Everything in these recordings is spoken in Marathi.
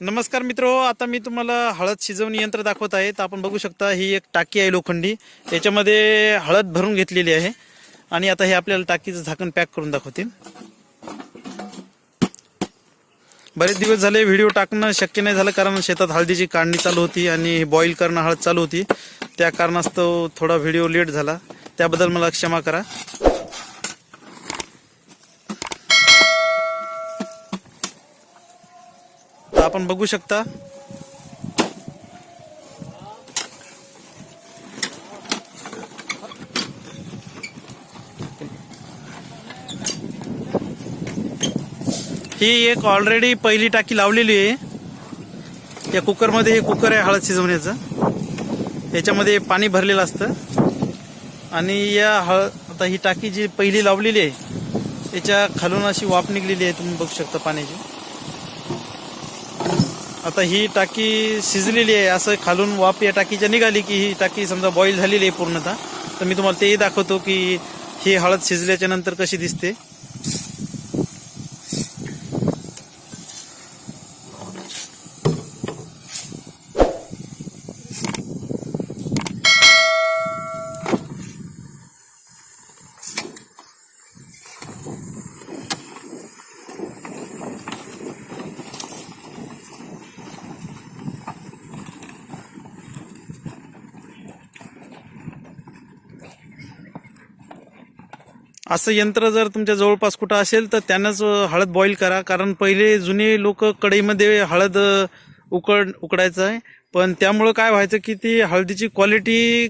नमस्कार मित्रो आता मी तुम्हाला हळद शिजवणी यंत्र दाखवत आहे. तर आपण बघू शकता ही एक टाकी आहे लोखंडी. त्याच्यामध्ये हळद भरून घेतलेली आहे. आणि आता हे आपल्याला टाकीचं झाकण पॅक करून दाखवतील बरेच दिवस झाले व्हिडिओ टाकणं शक्य नाही झालं कारण शेतात हळदीची काढणी चालू होती आणि बॉईल करणं हळद चालू होती. त्या कारणास्तव थोडा व्हिडिओ लेट झाला. त्याबद्दल मला क्षमा करा. तर आपण बघू शकता. ही एक ऑलरेडी पहिली टाकी लावलेली आहे. या कुकरमध्ये हे कुकर आहे हळद शिजवण्याचं. याच्यामध्ये पाणी भरलेलं असतं. आणि या हळ आता ही टाकी जी पहिली लावलेली आहे याच्या खालून अशी वाफ निघलेली आहे तुम्ही बघू शकता पाण्याची. आता ही टाकी शिजलेली आहे. असं खालून वाफ या टाकीच्या निघाली की ही टाकी समजा बॉईल झालेली आहे पूर्णतः. तर मी तुम्हाला तेही दाखवतो की ही हळद शिजल्याच्या नंतर कशी दिसते. असं यंत्र जर तुमच्या जवळपास कुठं असेल तर त्यानंच हळद बॉईल करा. कारण पहिले जुने लोक कढईमध्ये हळद उकड उकडायचं आहे. पण त्यामुळं काय व्हायचं की ती हळदीची क्वालिटी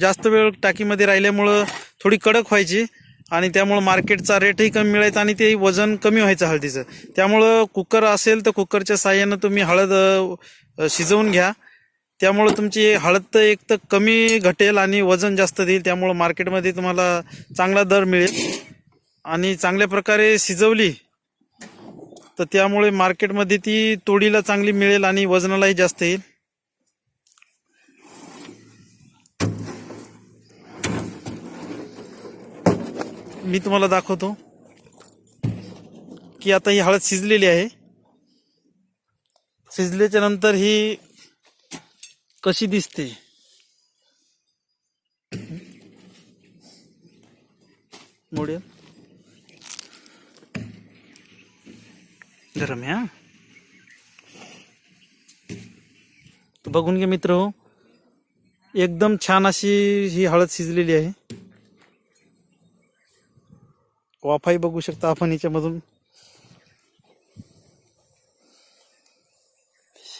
जास्त वेळ टाकीमध्ये राहिल्यामुळं थोडी कडक व्हायची. आणि त्यामुळं मार्केटचा रेटही कमी मिळायचा आणि ते वजन कमी व्हायचं हळदीचं. त्यामुळं कुकर असेल तर कुकरच्या साह्यानं तुम्ही हळद शिजवून घ्या. त्यामुळं तुमची हळद तर एक तर कमी घटेल आणि वजन जास्त देईल त्यामुळं मार्केटमध्ये तुम्हाला चांगला दर मिळेल. आणि चांगल्या प्रकारे शिजवली तर त्यामुळे मार्केटमध्ये ती तोडीला चांगली मिळेल आणि वजनालाही जास्त येईल. मी तुम्हाला दाखवतो की आता ही हळद शिजलेली आहे. शिजल्याच्या नंतर ही कशी दिसते? मोड्या गरम हा? बघून घ्या मित्र हो. एकदम छान अशी ही हळद शिजलेली आहे. वाफाही बघू शकता आपण याच्यामधून.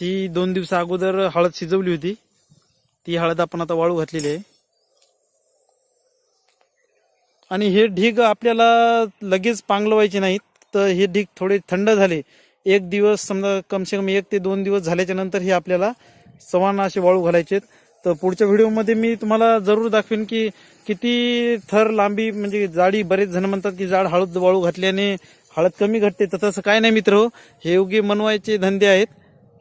ही दोन दिवसा अगोदर हळद शिजवली होती. ती हळद आपण आता वाळू घातलेली आहे. आणि हे ढीग आपल्याला लगेच पांगलवायचे नाहीत. तर हे ढीग थोडे थंड झाले. एक दिवस समजा कमसे कम एक ते दोन दिवस झाल्याच्यानंतर हे आपल्याला समान असे वाळू घालायचे तर पुढच्या व्हिडिओमध्ये मी तुम्हाला जरूर दाखवेन की किती थर लांबी म्हणजे जाडी बरेच जण म्हणतात की जाड हळद वाळू घातल्याने हळद कमी घटते. तर तसं काय नाही मित्र हो. हे योग्य मनवायचे धंदे आहेत.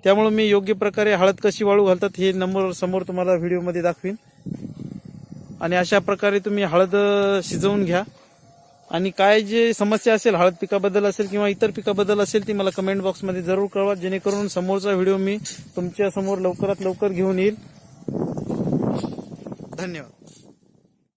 त्यामुळं मी योग्य प्रकारे हळद कशी वाळू घालतात हे नंबर समोर तुम्हाला व्हिडिओमध्ये दाखवीन. आणि अशा प्रकारे तुम्ही हळद शिजवून घ्या. आणि काय जे समस्या असेल हळद पिकाबद्दल असेल किंवा इतर पिकाबद्दल असेल ती मला कमेंट बॉक्समध्ये जरूर कळवा. जेणेकरून समोरचा व्हिडिओ मी तुमच्यासमोर लवकरात लवकर घेऊन येईल. धन्यवाद.